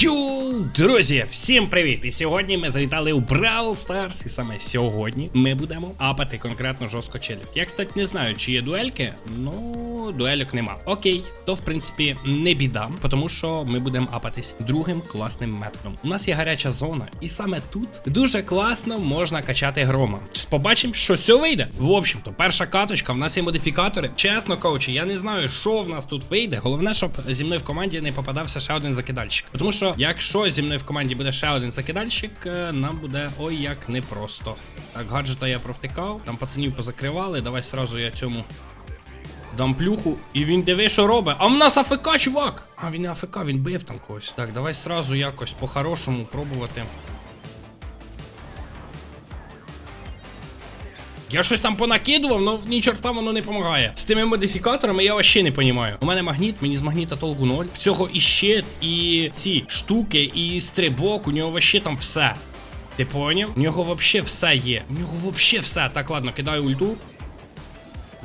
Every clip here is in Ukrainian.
Йоу, друзі, всім привіт! І сьогодні ми завітали у Brawl Stars. І саме сьогодні ми будемо апати конкретно жорстко челів. Я, кстати, не знаю, чи є дуельки, ну дуельок нема. Окей, то в принципі не біда, тому що ми будемо апатись другим класним методом. У нас є гаряча зона, і саме тут дуже класно можна качати грома. Чи побачимо, що все вийде? В общем-то, перша каточка, в нас є модифікатори. Чесно кажучи, я не знаю, що в нас тут вийде. Головне, щоб зі мною в команді не попадався ще один закидальщик. Тому що, якщо зі мною в команді буде ще один закидальщик, е, нам буде ой як непросто. Так, гаджета я провтикав, там пацанів позакривали. Давай сразу я цьому дам плюху. І він диви, що робить. А в нас АФК, чувак! А, він не АФК, він бив там когось. Так, давай сразу якось по-хорошому пробувати. Я щось там понакидував, але ні чорта воно не допомагає. З тими модифікаторами я вообще не розумію. У мене магніт, мені з магніта толку ноль. В цього і щит, і ці штуки, і стрибок, у нього вообще там все. Ти поняв? У нього вообще все є. У нього вообще все. Так, ладно, кидаю ульту.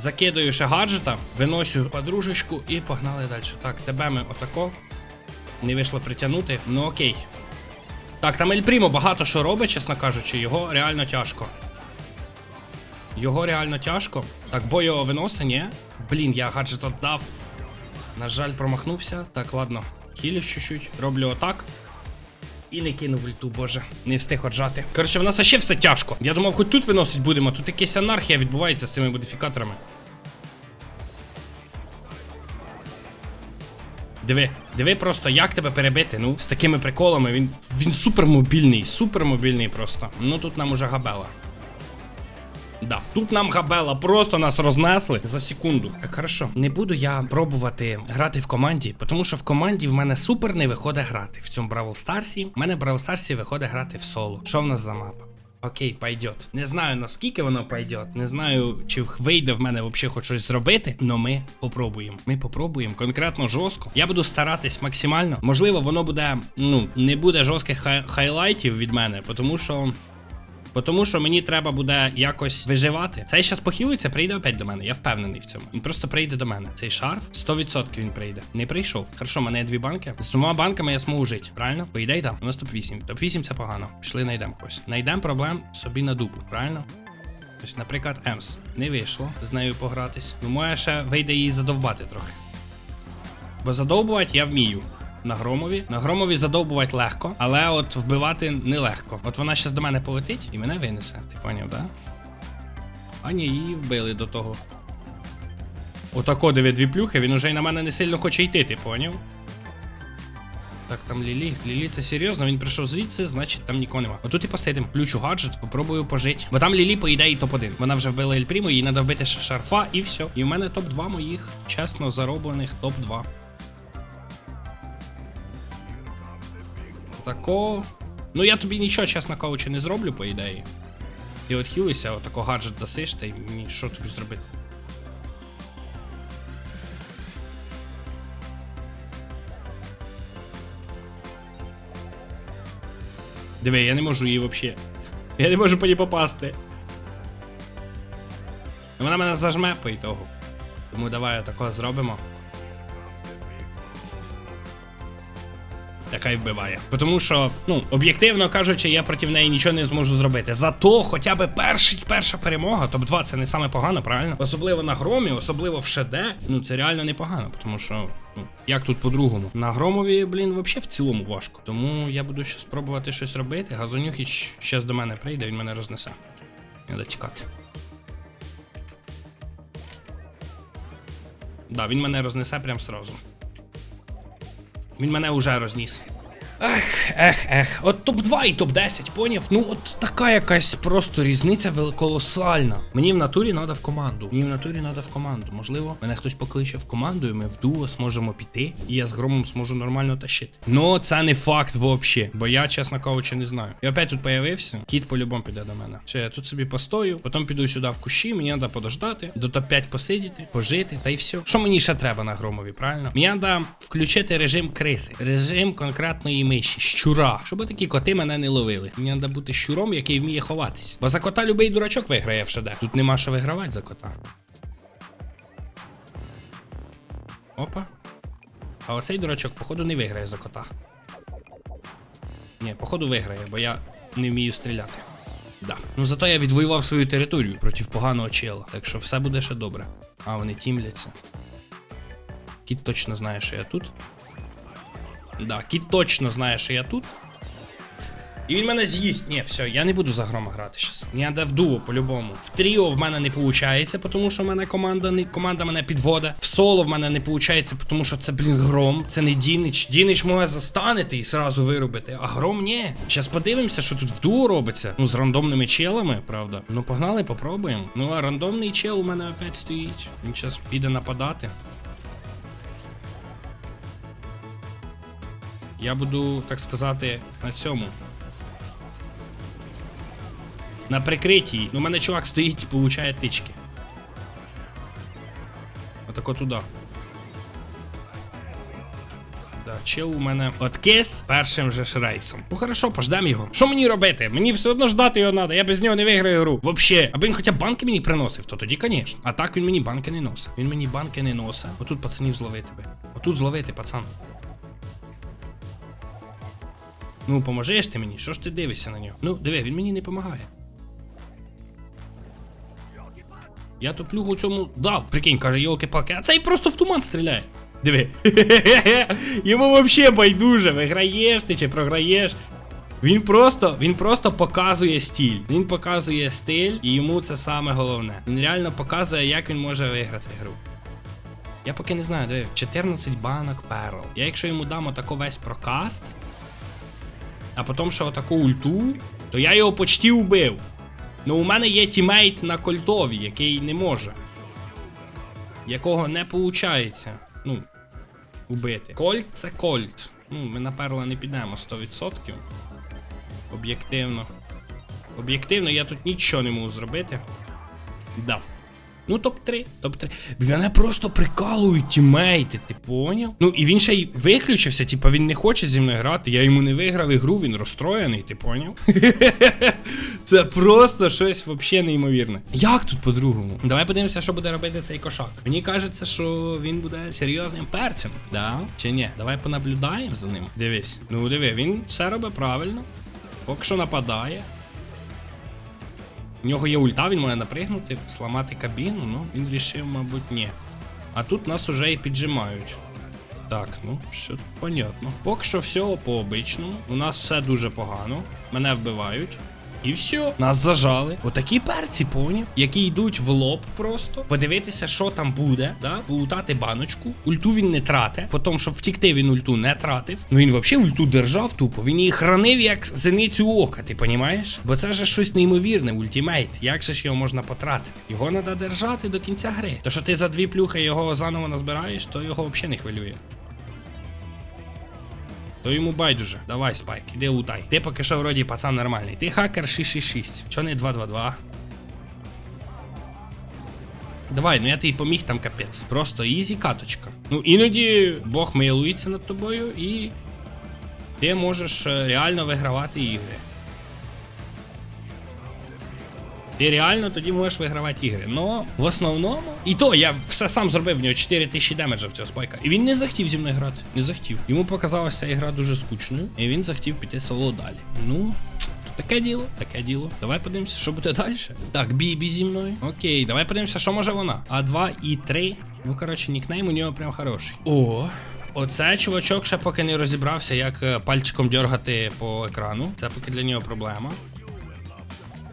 Закидаю ще гаджета, виносю подружечку і погнали далі. Так, тебе ми отако. Не вийшло притягнути. Ну окей. Так, там Ель Прімо багато що робить, чесно кажучи, його реально тяжко. Його реально тяжко. Так, бо його ні. Блін, я гаджет отдав. На жаль, промахнувся. Так, ладно. Хілю чуть-чуть. Роблю отак. І не кинув ульту, боже. Не встиг отжати. Коротше, в нас ще все тяжко. Я думав, хоч тут виносить будемо, тут якась анархія відбувається з цими модифікаторами. Диви, диви просто, як тебе перебити. Ну, з такими приколами. Він він супермобільний, супермобільний просто. Ну тут нам уже габела. Да, тут нам габела просто нас рознесли за секунду. Так, хорошо, не буду я пробувати грати в команді, тому що в команді в мене супер не виходить грати. В цьому Бравл Старсі. В мене Бравл Старсі виходить грати в соло. Що в нас за мапа? Окей, пойдет. Не знаю наскільки воно пойдет. Не знаю, чи вийде в мене взагалі хоч щось зробити. Но ми попробуємо. Ми попробуємо конкретно жорстко. Я буду старатись максимально. Можливо, воно буде, ну, не буде жорстких хай хайлайтів від мене, тому що. Бо Тому що мені треба буде якось виживати. Цей щас похилиться, прийде опять до мене. Я впевнений в цьому. Він просто прийде до мене. Цей шарф 100% він прийде. Не прийшов. Хорошо, мене є дві банки. З двома банками я зможу жити. Правильно? По ідеї, так. У нас топ-8. Топ-8 це погано. Пішли, знайдемо когось. Найдемо проблем собі на дупу, правильно? Ось, наприклад, Емс. Не вийшло з нею погратись. Ну, моя ще вийде її задовбати трохи. Бо задовбувати я вмію. На громові. На громові задовбувати легко, але от вбивати нелегко. От вона щас до мене полетить і мене винесе. Ти поняв, да? А ні, її вбили до того. Отако диви дві плюхи, він уже й на мене не сильно хоче йти, ти поняв? Так, там Лілі. Лілі, це серйозно, він прийшов звідси, значить там нікого нема. Отут і посидим, включу гаджет, попробую пожити. Бо там Лілі, по ідеї, топ-1. Вона вже вбила Ель Прімо, їй треба вбити ще шарфа і все. І в мене топ-2 моїх чесно зароблених топ-2. Тако. Ну я тобі нічого, чесно кажучи, не зроблю, по ідеї. Ти от хілися, отако гаджет дасиш, та й що тобі зробити? Диви, я не можу її взагалі. Я не можу по ній попасти. Вона мене зажме по ітогу. Тому давай отако зробимо. Така й вбиває. Тому що, ну, об'єктивно кажучи, я проти неї нічого не зможу зробити. Зато хоча б перший, перша перемога, топ-2 це не саме погано, правильно? Особливо на громі, особливо в ШД. Ну це реально непогано, тому що. Ну, як тут по-другому? На громові, блін, взагалі в цілому важко. Тому я буду ще спробувати щось робити. Газонюхіч щас до мене прийде, він мене рознесе. Треба тікати. Да, він мене рознесе прям сразу. Він мене уже розніс. Ех, ех, ех. От топ-2 і топ-10, поняв? Ну, от така якась просто різниця вел- колосальна. Мені в натурі треба в команду. Мені в натурі треба в команду. Можливо, мене хтось покличе в команду, і ми в дуо зможемо піти, і я з громом зможу нормально тащити. Ну, це не факт взагалі, бо я, чесно кажучи, не знаю. І опять тут появився. Кіт по-любому піде до мене. Все, я тут собі постою, потім піду сюди в кущі, мені треба подождати, до топ-5 посидіти, пожити, та й все. Що мені ще треба на громові, правильно? Мені треба включити режим криси, режим конкретної миші, щура, щоб такі коти мене не ловили. Мені треба бути щуром, який вміє ховатись. Бо за кота любий дурачок виграє в ШД. Тут нема що вигравати за кота. Опа. А оцей дурачок, походу, не виграє за кота. Ні, походу виграє, бо я не вмію стріляти. Да. Ну зато я відвоював свою територію проти поганого чела. Так що все буде ще добре. А, вони тімляться. Кіт точно знає, що я тут. Да, кіт точно знає, що я тут. І він мене з'їсть. Ні, все, я не буду за грома грати щас. Мені треба в дуо по-любому. В тріо в мене не виходить, тому що в мене команда не команда мене підводить. В соло в мене не виходить, тому що це, блін, гром. Це не Дінич. Дінич може застанити і сразу виробити. А гром ні. Щас подивимося, що тут в дуо робиться. Ну, з рандомними челами, правда. Ну, погнали, попробуємо. Ну, а рандомний чел у мене опять стоїть. Він зараз піде нападати. Я буду, так сказати, на цьому. На прикритті. Ну, у мене чувак стоїть, получає тички. Отако туди. Да, чел у мене откис першим же ж рейсом. Ну хорошо, пождем його. Що мені робити? Мені все одно ждати його треба, я без нього не виграю гру. Вообще, аби він хоча б банки мені приносив, то тоді, звісно. А так він мені банки не носить. Він мені банки не носить. Отут пацанів зловити би. Отут зловити, пацан. Ну, поможеш ти мені? Що ж ти дивишся на нього? Ну, диви, він мені не допомагає. Я ту плюгу цьому дав. Прикинь, каже, йолки-палки, а цей просто в туман стріляє. Диви. Йому взагалі байдуже, виграєш ти чи програєш. Він просто, він просто показує стиль. Він показує стиль, і йому це саме головне. Він реально показує, як він може виграти гру. Я поки не знаю, диви, 14 банок перл. Я якщо йому дам отако весь прокаст, а потім ще отаку ульту, то я його почти убив. Ну, у мене є тімейт на кольтові, який не може. Якого не виходить. Ну, убити. Кольт це кольт. Ну, ми на перла не підемо 100%. Об'єктивно. Об'єктивно, я тут нічого не можу зробити. Да. Ну, топ-3. Топ-3. Мене просто прикалують тімейти, ти поняв? Ну і він ще й виключився, типа він не хоче зі мною грати. Я йому не виграв ігру, він розстроєний, ти поняв? Це просто щось взагалі неймовірне. Як тут по-другому? Давай подивимося, що буде робити цей кошак. Мені кажеться, що він буде серйозним перцем. Да? Чи ні? Давай понаблюдаємо за ним. Дивись. Ну диви, він все робить правильно. Поки що нападає. У нього є ульта, він має напригнути, сламати кабіну, ну він рішив, мабуть, ні. А тут нас уже і піджимають. Так, ну, все понятно. Поки що все по обичному. У нас все дуже погано. Мене вбивають. І все, нас зажали. Отакі перці, поняв, які йдуть в лоб просто. Подивитися, що там буде, да? полутати баночку. Ульту він не трате. Потім, щоб втікти, він ульту не тратив. Ну він взагалі ульту держав тупо. Він її хранив як зеницю ока, ти понімаєш? Бо це ж щось неймовірне, ультимейт. Як же ж його можна потратити? Його треба держати до кінця гри. То що ти за дві плюхи його заново назбираєш, то його взагалі не хвилює. То йому байдуже. Давай, спайк, іди лутай. Ти поки що вроді пацан нормальний. Ти хакер 666. Чо не 222? Давай, ну я тобі поміг там капець. Просто ізі каточка. Ну іноді Бог милується над тобою і ти можеш е, реально вигравати ігри. Ти реально тоді можеш вигравати ігри. Но в основному. І то я все сам зробив в нього 4000 демеджа в цього спайка. І він не захотів зі мною грати. Не захотів. Йому показалася ця ігра дуже скучною, і він захотів піти соло далі. Ну. Таке діло, таке діло. Давай подивимося, що буде далі. Так, Бібі зі мною. Окей, давай подивимося, що може вона. А2 і 3. Ну, коротше, нікнейм у нього прям хороший. О, Оце чувачок ще поки не розібрався, як е, пальчиком дергати по екрану. Це поки для нього проблема.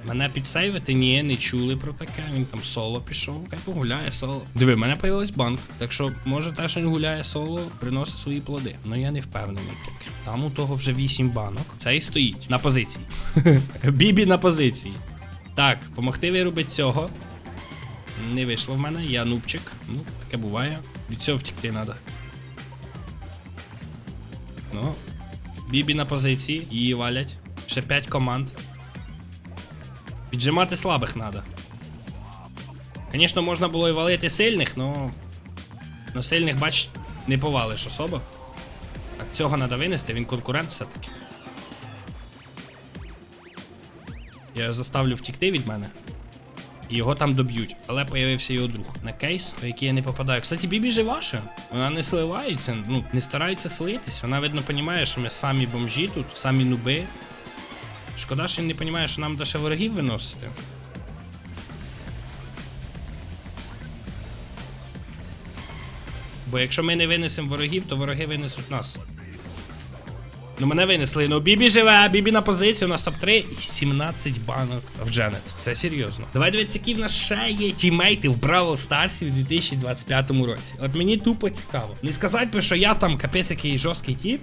Мене підсейвити? Ні, не чули про таке. Він там соло пішов. Хай погуляє соло. Диви, в мене появилась банк. Так що, може, те, що він гуляє соло, приносить свої плоди. Ну я не впевнений поки. Там у того вже 8 банок. Цей стоїть на позиції. Бібі на позиції. Так, помогти виробити цього. Не вийшло в мене, я нубчик. Ну, таке буває. Від цього втікти треба. Ну, Бібі на позиції, її валять. Ще 5 команд. Піджимати слабих треба. Звісно, можна було і валити сильних, но. Но сильних, бач, не повалиш особо. Так, цього треба винести, він конкурент все-таки. Я його заставлю втікти від мене. і його там доб'ють. Але появився його друг на кейс, у який я не попадаю. Кстати, Бібі живаша. Вона не сливається, ну не старається слитись. Вона видно розуміє, що ми самі бомжі тут, самі нуби. Шкода, що він не розуміє, що нам ще ворогів виносити. Бо якщо ми не винесемо ворогів, то вороги винесуть нас. Ну мене винесли. Ну Бібі живе, Бібі на позиції, у нас топ-3 і 17 банок в Дженет. Це серйозно. Давай дивіться, які в нас ще є тімейти в Бравл Старсі в 2025 році. От мені тупо цікаво. Не сказати би, що я там капець який жорсткий тіп.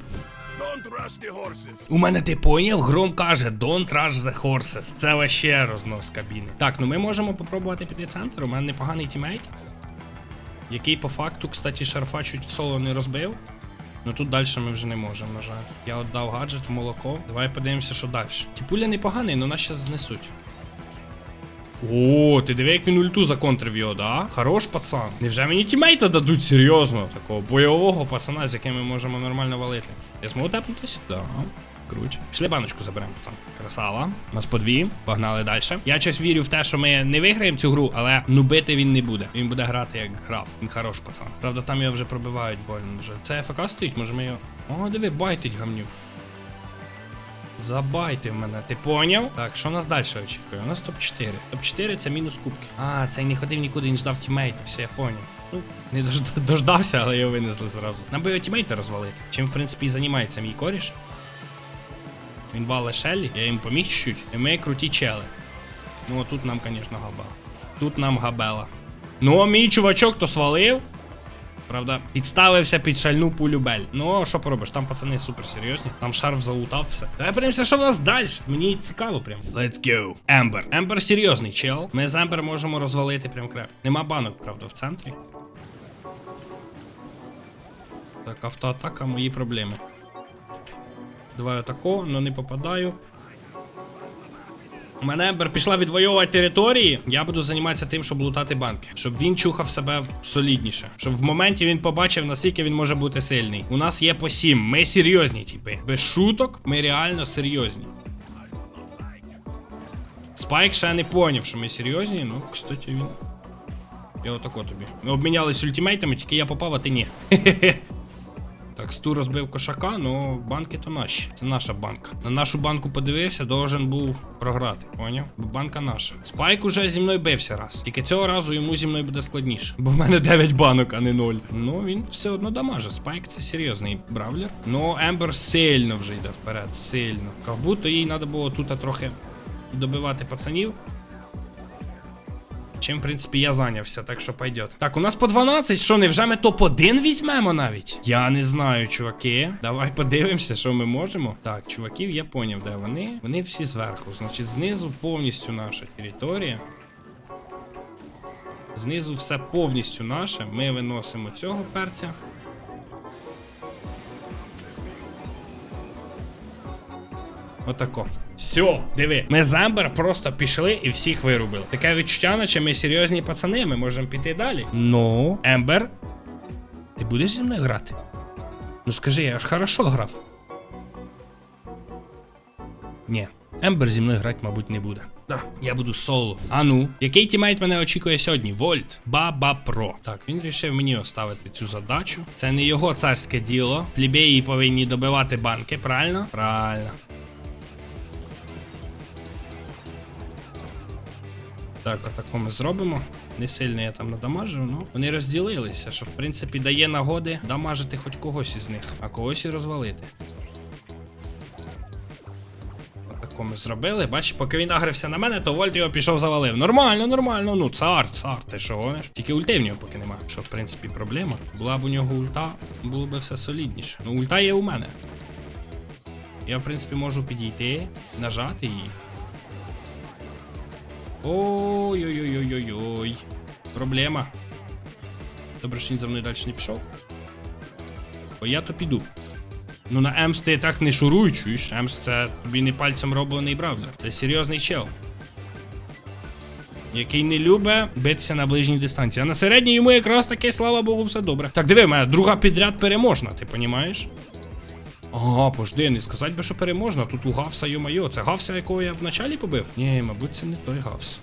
У мене ти поняв, гром каже Don't rush the horses. Це ваще рознос кабіни. Так, ну ми можемо попробувати піти центр. У мене непоганий тімейт. Який по факту, кстати, шарфа чуть в соло не розбив. Ну тут далі ми вже не можемо, на жаль. Я віддав гаджет в молоко. Давай подивимося, що далі. Тіпуля непоганий, але нас зараз знесуть. О, ти диви, як він ульту законтрив його, да? Хорош пацан. Невже мені тімейта дадуть серйозно? Такого бойового пацана, з яким ми можемо нормально валити. Я зможу тепнутись? Да. Круть. Пішли баночку заберемо, пацан. Красава. Нас по дві. Погнали далі. Я щось вірю в те, що ми не виграємо цю гру, але ну бити він не буде. Він буде грати як грав. Він хорош пацан. Правда, там його вже пробивають больно. Це ФК стоїть, може ми його. О, диви, байтить гамнюк. Забайте мене, ти поняв? Так, що нас далі очікує? У нас топ-4. Топ-4 це мінус кубки. А, цей не ходив нікуди, він ждав тімейта, все, я поняв. Ну, не дождався, але його винесли зразу. Нам би його тімейта розвалити. Чим, в принципі, і займається мій коріш. Він вале Шеллі, я їм поміг чуть-чуть. І ми круті чели. Ну, тут нам, звісно, габела. Тут нам габела. Ну, а мій чувачок то свалив. Правда, підставився під шальну пулю Бель. Ну, що поробиш? Там пацани супер серйозні. Там шарф залутав все. Давай подивимося, що в нас далі. Мені цікаво прям. Let's go. Ембер. Ембер серйозний чел. Ми з Ембер можемо розвалити прям креп. Нема банок, правда, в центрі. Так, автоатака мої проблеми. Давай отако, но не попадаю. Мене Ембер пішла відвоювати території. Я буду займатися тим, щоб лутати банки. Щоб він чухав себе солідніше. Щоб в моменті він побачив, наскільки він може бути сильний. У нас є по 7. Ми серйозні, типи. Без шуток, ми реально серйозні. Спайк ще не поняв, що ми серйозні. Ну, кстати, він. Я отако тобі. Ми обмінялись ультимейтами, тільки я попав, а ти ні. Так, сту розбив кошака, ну банки то наші. Це наша банка. На нашу банку подивився, должен був програти. Поняв? Бо банка наша. Спайк уже зі мною бився раз. Тільки цього разу йому зі мною буде складніше. Бо в мене 9 банок, а не 0. Ну він все одно дамаже. Спайк це серйозний бравлер. Ну, Ембер сильно вже йде вперед. Сильно. Как будто їй треба було тут трохи добивати пацанів. Чим, в принципі, я зайнявся, так що пойдет. Так, у нас по 12. Що, невже ми топ-1 візьмемо навіть? Я не знаю, чуваки. Давай подивимося, що ми можемо. Так, чуваків, я поняв, де вони. Вони всі зверху. Значить, знизу повністю наша територія. Знизу все повністю наше. Ми виносимо цього перця. Отако. Все, диви. Ми з Ембер просто пішли і всіх вирубили. Таке відчуття, наче ми серйозні пацани, ми можемо піти далі. Ну, Ембер, ти будеш зі мною грати? Ну скажи, я ж хорошо грав. Ні. Ембер зі мною грати, мабуть, не буде. Да, я буду соло. А ну, який тімейт мене очікує сьогодні? Вольт Баба Про. Так, він вирішив мені оставити цю задачу. Це не його царське діло. Плібеї повинні добивати банки, правильно? Правильно. Так, отако ми зробимо. Не сильно я там надамажив, ну вони розділилися, що в принципі дає нагоди дамажити хоч когось із них, а когось і розвалити. Отако ми зробили. Бач, поки він агрився на мене, то Вольт його пішов завалив. Нормально, нормально, ну цар, цар, ти що гониш? Тільки ульти в нього поки нема. Що в принципі проблема. Була б у нього ульта, було б все солідніше. Ну, ульта є у мене. Я, в принципі, можу підійти, нажати її. Ой-ой-ой-ой-ой. Проблема. Добре, що він за мною далі не пішов. Бо я то піду. Ну на Емс ти так не шуруй, чуєш? Емс це тобі не пальцем роблений бравлер. Це серйозний чел. Який не любить битися на ближній дистанції. А на середній йому якраз таки, слава Богу, все добре. Так диви, мене друга підряд переможна, ти понімаєш? Ага, пожди, не сказати би, що переможна. Тут у гавса, йо-майо. Це гавса, якого я вначалі побив? Ні, мабуть, це не той гавс.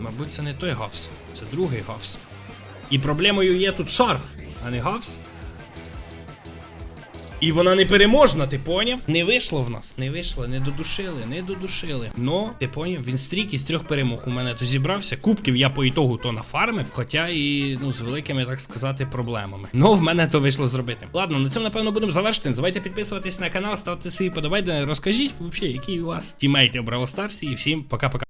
Мабуть, це не той гавс. Це другий гавс. І проблемою є тут шарф, а не гавс. І вона не переможна, ти поняв? Не вийшло в нас, не вийшло, не додушили, не додушили. Но, ти поняв, він стрік із трьох перемог у мене то зібрався. Кубків я по ітогу то нафармив, хоча і ну з великими, так сказати, проблемами. Ну, в мене то вийшло зробити. Ладно, на цьому напевно будемо завершити. Не підписуватись на канал, ставте свої подобайки, розкажіть взагалі, які у вас тімейти в Бравл Старсі. І всім пока-пока.